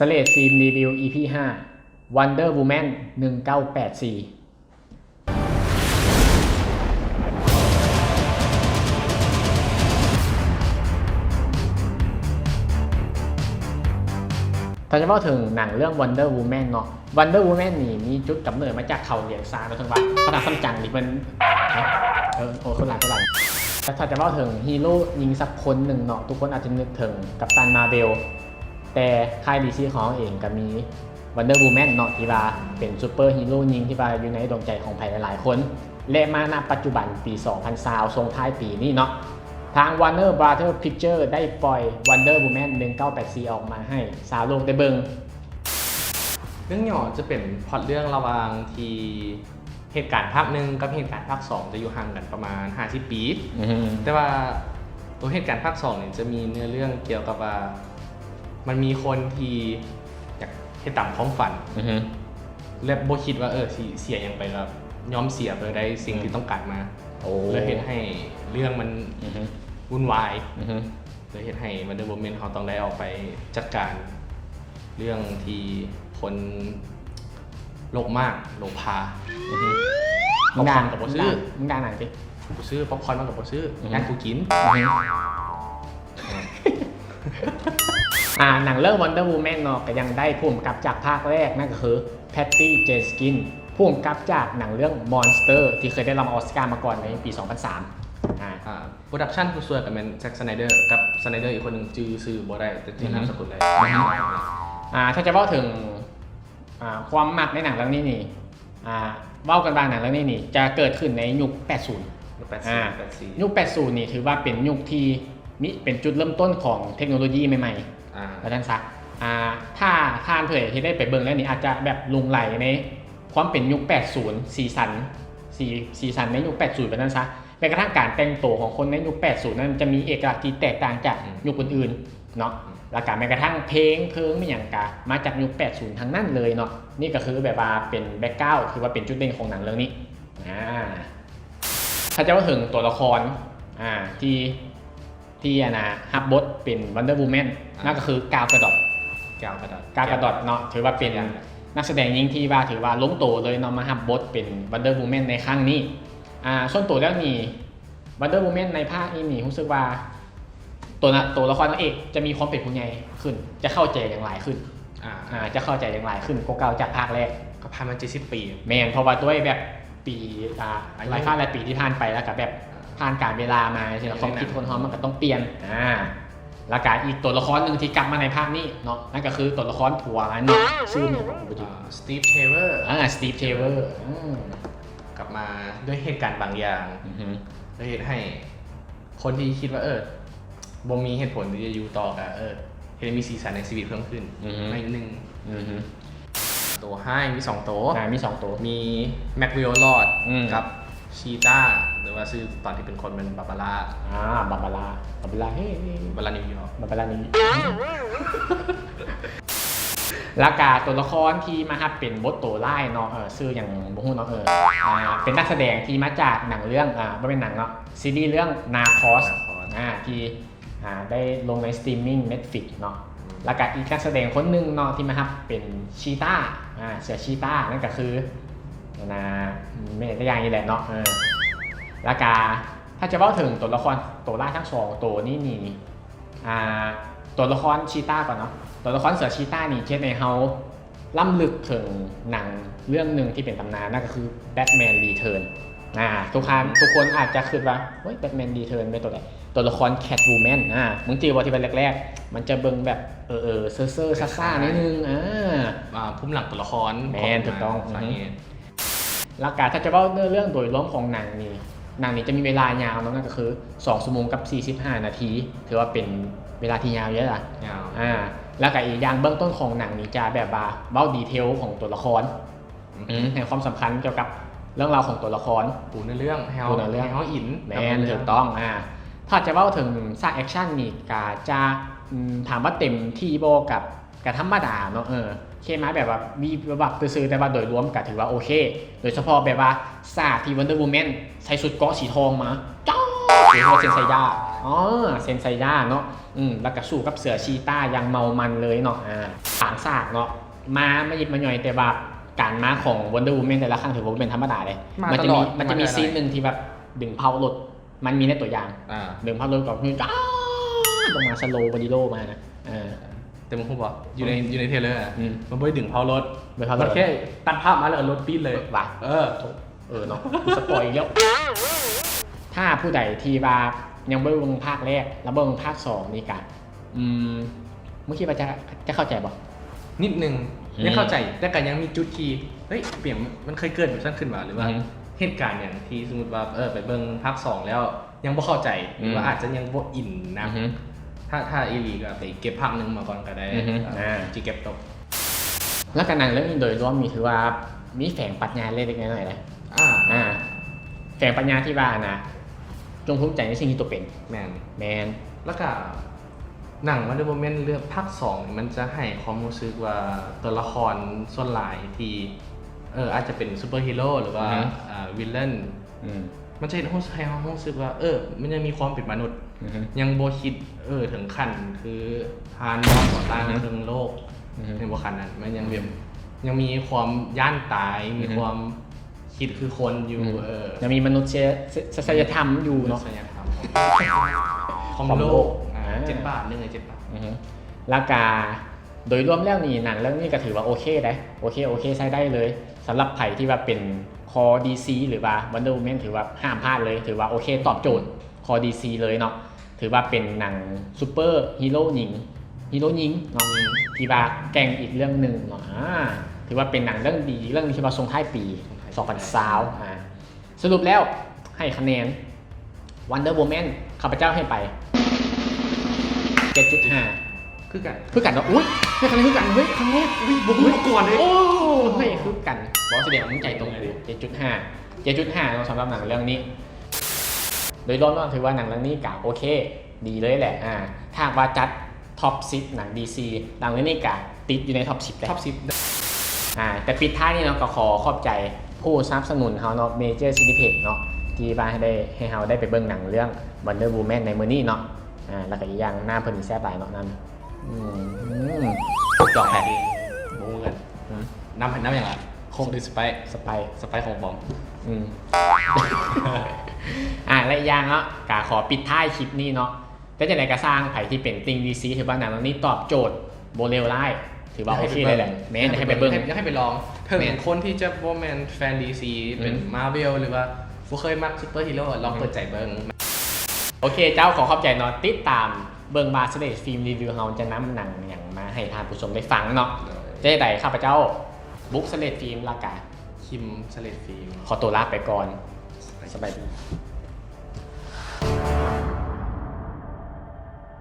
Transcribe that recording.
สเลดฟิล์มรีวิว EP 5 Wonder Woman 1984ถ้าจะพูดถึงหนังเรื่อง Wonder Woman เนาะ Wonder Woman นี่มีจุดกำเนิดมาจากเขาเหลียงซานนะถึงว่าพระนางซัมจังนี่มันเออโอ้คนหลังคนหลังแต่ถ้าจะพูดถึงฮีโร่ยิงสักคนหนึ่งเนาะทุกคนอาจจะนึกถึงกัปตันมาเบล แต่ค่ายดีซีของเราเองก็มี Wonder Woman เนาะที่ว่าเป็นซูเปอร์ฮีโร่ยิงที่ว่าอยู่ในดวงใจของใครหลายๆคน และมาณปัจจุบันปี 2020ทรงท้ายปีนี้เนาะทาง Warner Brother Picture ได้ปล่อย Wonder Woman 1984 ออกมาให้สาวโลกได้เบิงเรื่องหย่อจะเป็นพล็อตเรื่องระหว่างที่เหตุการณ์ภาคหนึ่งกับเหตุการณ์ภาคสองจะอยู่ห่างกันประมาณ 50 ปี แต่ว่าตัวเหตุการณ์ภาคสองเนี่ยจะมีเนื้อเรื่องเกี่ยวกับว่า มันมีคนที่อยากให้ตามความฝันและโบคิดว่าเออสิเสียอย่างไปแล้วยอมเสียไปได้สิ่งที่ต้องการมาโอ้เลยเห็นให้เรื่องมันอือฮึวุ่นวาย อือฮึเลยเห็นให้วันเดอร์ m มนเขาต้องได้ออกไปจัดการเรื่องที่คนโลกมากโลภาอือฮึ ป๊อปคอร์นกับโบซื้อมึงด่าหนังสิกูซื้อป๊อปคอร์นมากับโบซื้ออือฮึ งานกูกินอ่าหนังเรื่อง Wonder Woman เนาะก็ยังได้ผู้กำกับจากภาคแรกนั่นก็คือ Patty Jenkins ผู้กำกับจากหนังเรื่อง Monster ที่เคยได้รางวัลออสการ์มาก่อนในปี 2003อ่าอ่าโปรดักชันผู้ช่วยกับแมนแจ็คสไนเดอร์กับสไนเดอร์อีกคนหนึ่งจือซื้อบ่ได้แต่จือนามสกุลได้อ่าถ้าจะเว่าถึงอ่าความมักในหนังเรื่องนี้นี่อ่าเว่ากันบางหนังเรื่องนี้นี่จะเกิดขึ้นในยุค 80แปดอ่าสี่แปดสี่ยุค 80 นี่ถือว่าเป็นยุคที่มิเป็นจุดเริ่มต้นของเทคโนโลยีใหม่ อ่าๆแล้วท่านซักอ่าถ้าท่านเผยที่ได้ไปเบิ่งแล้วนี่อาจจะแบบลงไหลในความเป็นยุค 80 สีสันสีสีสันในยุค 80แบบนั้นซะแม้กระทั่งการแต่งตัวของคนในยุค 80 นั้นจะมีเอกลักษณ์ที่แตกต่างจากยุคอื่นๆเนาะแล้วก็แม้กระทั่งเพลงเพลิงไม่อย่างกะมาจากยุค 80 ทั้งนั้นเลยเนาะนี่ก็คือแบบว่าเป็นแบ็กกราวด์คือว่าเป็นจุดเด่นของหนังเรื่องนี้อ่าถ้าจะว่าถึงตัวละครอ่าที่ ที่อะนะฮับบทเป็น Wonder Woman นั่นก็คือกาวกระดอดกาวกระดาษกาวกระดอดเนาะถือว่าเป็นนักแสดงหญิงที่ว่าถือว่าล้มโตเลยเนาะมาฮับบทเป็น Wonder Woman ในครั้งนี้อ่าส่วนตัวแล้วนี่ Wonder Woman ในภาคนี้นี่รู้สึกว่าตัวนะตัวละครนางเอกจะมีความเป็นผู้ใหญ่ขึ้น จะเข้าใจอย่างหลายขึ้นอ่าอ่าจะเข้าใจอย่างหลายขึ้นกว่าเก่าจากภาคแรกก็ผ่านมาเจ็ดสิบปี แมนเพราะว่าด้วยแบบปีอ่าอายุหลายภาคหลายปีที่ผ่านไปแล้วกับแบบ ผ่านการเวลามาใช่ไหมความคิดคนฮอมมันก็ต้องเปลี่ยนอ่าแล้วก็อีกตัวละครหนึ่งที่กลับมาในภาคนี้เนาะนั่นก็คือตัวละครผัวมันเนาะชื่อเนี่ยผมไปดูสตีฟเทเวอร์อ่าสตีฟเทเวอร์อืมกลับมาด้วยเหตุการณ์บางอย่างอือฮึเลยเหตุให้ คนที่คิดว่าเออบ่มีเหตุผลที่จะอยู่ต่อกับเออเห็นมีสีสันในชีวิตเพิ่มขึ้นอือฮึในหนึ่งอือฮึตัวให้มีสองตัวอ่ามีสองตัวมีแม็กวิลลอดอืมกับชีต้า หรือว่าชื่อตอนที่เป็นคนเป็นบาบาร่าอ่าบาบาร่าบาบาร่าเฮ้ยบาบาร่านิวยอร์กบาบาร่านี้ แลากาตัวละครที่มาฮับเป็นบทตัวไล่เนาะเออชื่ออย่างบุ้งเนาะเอออ่าเป็นนักแสดงที่มาจากหนังเรื่องอ่าไม่เป็นหนังเนาะซีรีส์เรื่องนาคอสอ่าที่อ่าได้ลงในสตรีมมิ่ง Netflix เนาะแล้วก็อีกนักแสดงคนหนึ่งเนาะที่มาฮับเป็นชีต้าอ่าเสือชีต้านั่นก็คือนะไม่ได้อย่างนี้แหละเนาะเออ แล้วก็ถ้าจะเล่าถึงตัวละครตัวล่าทั้งสองตัวนี่นี่อ่าตัวละครชีต้าก่อนเนาะตัวละครเสือชีต้านี่เช่นในเฮาล่ำลึกถึงหนังเรื่องหนึ่งที่เป็นตำนานนั่นก็คือ Batman Return อ่าทุกคนทุกคนอาจจะคิดว่าเฮ้ย Batman Return เป็นตัวไหนตัวละคร Catwoman อ่ามึงจีว่าที่เป็นแรกๆ มันจะเบิ่งแบบเออเออเซอร์เซอร์ซ่าซ่าๆนิดนึงอ่าอ่าพุ่มหลังตัวละครแมนถูกต้องสาเหตุแล้วการถ้าจะเล่าเนื้อเรื่องโดยรวมของหนังนี่ หนังนี้จะมีเวลายาวเนอะนั่นก็คือ2ชั่วโมงกับ 45 นาที ถือว่าเป็นเวลาที่ยาวเยอะอะยาวอ่าแล้วก็อีกอย่างเบื้องต้นของหนังนี้จะแบบว่าเบ้าดีเทลของตัวละครให้ความสำคัญเกี่ยวกับเรื่องราวของตัวละครปูในเรื่องให้เขาปูในเรื่องให้เขาอินแมนถูกต้องอ่าถ้าจะเล่าถึงซากแอคชั่นนี่ก็จะอืมถามว่าเต็มที่โบกับกระธรรมดาเนาะเออ เคมาแบบว่ามีแบบซื้อๆแต่ว่าโดยรวมก็ถือว่าโอเค โดยเฉพาะแบบว่าซากที่วันเดอร์วูแมนใส่ชุดเกราะสีทองมาจ้าหรือว่าเซนไซย่าอ๋อเซนไซย่าเนาะอืมแล้วก็สู้กับเสือชีต้าอยังเมามันเลยเนาะอ่าต่างซากเนาะมาไม่หยิบมาหน่อยแต่แบบการมาของ Wonder Woman แต่ละครั้งถือว่าเป็นธรรมดาเลยมามัจะตลมีอดมันจะมีมาได้ซีนหนึ่งที่แบบดึงเผารถมันมีในตัวอย่างอ่าดึงเผารถกับคืออ้าวลงมาสโลบอดีโลมานะเออ แต่มึงพูดบอกอยู่ในอยู่ในเทรลเลอร์อะอืมมันไม่ได้ดึงเผารถไม่เผารถ มันแค่ตัดภาพมาแล้วก็รถปีดเลยว่ะ เออ เออเนาะสปอยอีกแล้ว ถ้าผู้ใดที่ว่ายังไม่เบิ่งภาคแรก แล้วเบิ่งภาคสองนี่กะอืมเมื่อกี้ว่าจะจะเข้าใจบ่ นิดนึงอืมไม่เข้าใจ แต่ก็ยังมีจุดที่เฮ้ยเปลี่ยนมันเคยเกิดแบบนั้นขึ้นมาหรือว่าอืมเหตุการณ์อย่างที่สมมติว่าเออไปเบิ่งภาคสองแล้วยังบ่เข้าใจหรือว่าอืมอาจจะยังบ่อินนะอือฮึ ถ้าถ้าอีหลีก็ไปเก็บภาคหนึงมาก่อนก็ได้อือฮึเอออ่าจีเก็บตก แล้วกันหนังเรื่องนี้โดยรวมมีถือว่ามีแฝงปรัชญาเล็กๆน้อยๆเลยอ่าอ่าแฝงปรัชญาที่ว่านะ จงภูมิใจในสิ่งที่ตัวเป็นแมนแมน แล้วก็หนังวันเดอร์ o ม a n เลือกภาคสองมันจะให้ความรู้สึกว่าตัวละครส่วนหลายที่เอออาจจะเป็นซูเปอร์ฮีโร่หรือว่าอ่าวิลเลน อืม มันจะให้เราให้เรารู้สึกว่า เออ มันยังมีความเป็นมนุษย์ อือฮึ ยังโบคิด เออ ถึงขั้นคือทานมองต่อต้านอือฮึเรื่องโลกอือฮึ ในโบคันนั้น มันยังแบบยังมีความย่านตาย มีอือฮึความคิดคือคนอยู่เออยังมีมนุษยสัยธรรมอยู่เนาะมษยธรรมของของของโลโลกกอ่า อ่าเจ็ดบาทหนึ่งเลยเจ็ดบาท อือฮึแล้วกาโดยรวมแล้วนี่หนังเรื่องนี้ก็ถือว่าโอเคได้โอเคโอเคใช้ได้เลยสำหรับไผ่ที่ว่าเป็น คอ DC หรือว่า Wonder Woman ถือว่าห้ามพลาดเลย ถือว่าโอเคตอบโจทย์คอ DC เลยเนาะถือว่าเป็นหนังซูเปอร์ฮีโร่หญิงฮีโร่หญิงเนาะที่ว่าแกงอีกเรื่องหนึ่งเนาะถือว่าเป็นหนังเรื่องดีเรื่องที่ว่าทรงท้ายปี2020อ่าสรุปแล้วให้คะแนน Wonder Woman ข้าพเจ้าให้ไป 7.5 คือกันคือกันเนาะอุ้ยให้คะแนนคือกันเฮ้ยครั้งแรกอุ้ยบุกมาก่อนเลยโอ้เฮ้ยคือกันบอกแสดงว่ามึงใจตรงกูเจ็ดจุดห้าเจ็ดจุดห้าสำหรับหนังเรื่องนี้ โดยรวมก็ถือว่าหนังเรื่องนี้กะโอเค ดีเลยแหละอ่าถ้าว่าจัดท็อปซิหนัง DC หนังเรื่องนี้กะติดอยู่ในท็อปสิบเลยท็อปสิบอ่าแต่ปิดท้ายนี่เนาะก็ขอขอบใจผู้สนับสนุนเฮาเนาะเมเจอร์ซินิเพกเนาะที่บ้านให้ได้ให้เฮาได้ไปเบิ่งหนังเรื่อง Wonder Woman ในมื้อนี้เนาะอ่าแล้วก็อีกอย่างหน้าเพิ่นมีแซ่บหลายเนาะนั่น อืมจอกแผลบุกกันอืมน้ำน้ำอย่างไรโคกดิสไปสไปสไปของบอมอืมอ่าและอีกอย่างเนาะกาขอปิดท้ายคลิปนี้เนาะแต่จะไหนก็สร้างไผ่ที่เป็นติงดีซีถือว่าหนังเรื่องนี้ตอบโจทย์โบเลวไล่ถือว่าโอเคเลยแหละแม้จะให้ไปเบิ่งอยากให้ไปลองเถึงแม่นคนที่จะโบแมนแฟนดีซีเป็นอืมมาเวลหรือว่าฟูเคยมักซูเปอร์ฮีโร่ลองเปิดใจเบิ้งโอเคเจ้าขอขอบใจเนาะติดตาม เบิ่งบาสเลสฟิล์มรีวิวเราจะนำหนังอย่างมาให้ท่านผู้ชมได้ฟังเนาะเจ๊ใดข้าพเจ้าบุ๊กสเลสฟิล์มลากาคิมสเลดฟิล์มขอตัวลาไปก่อนสบายดี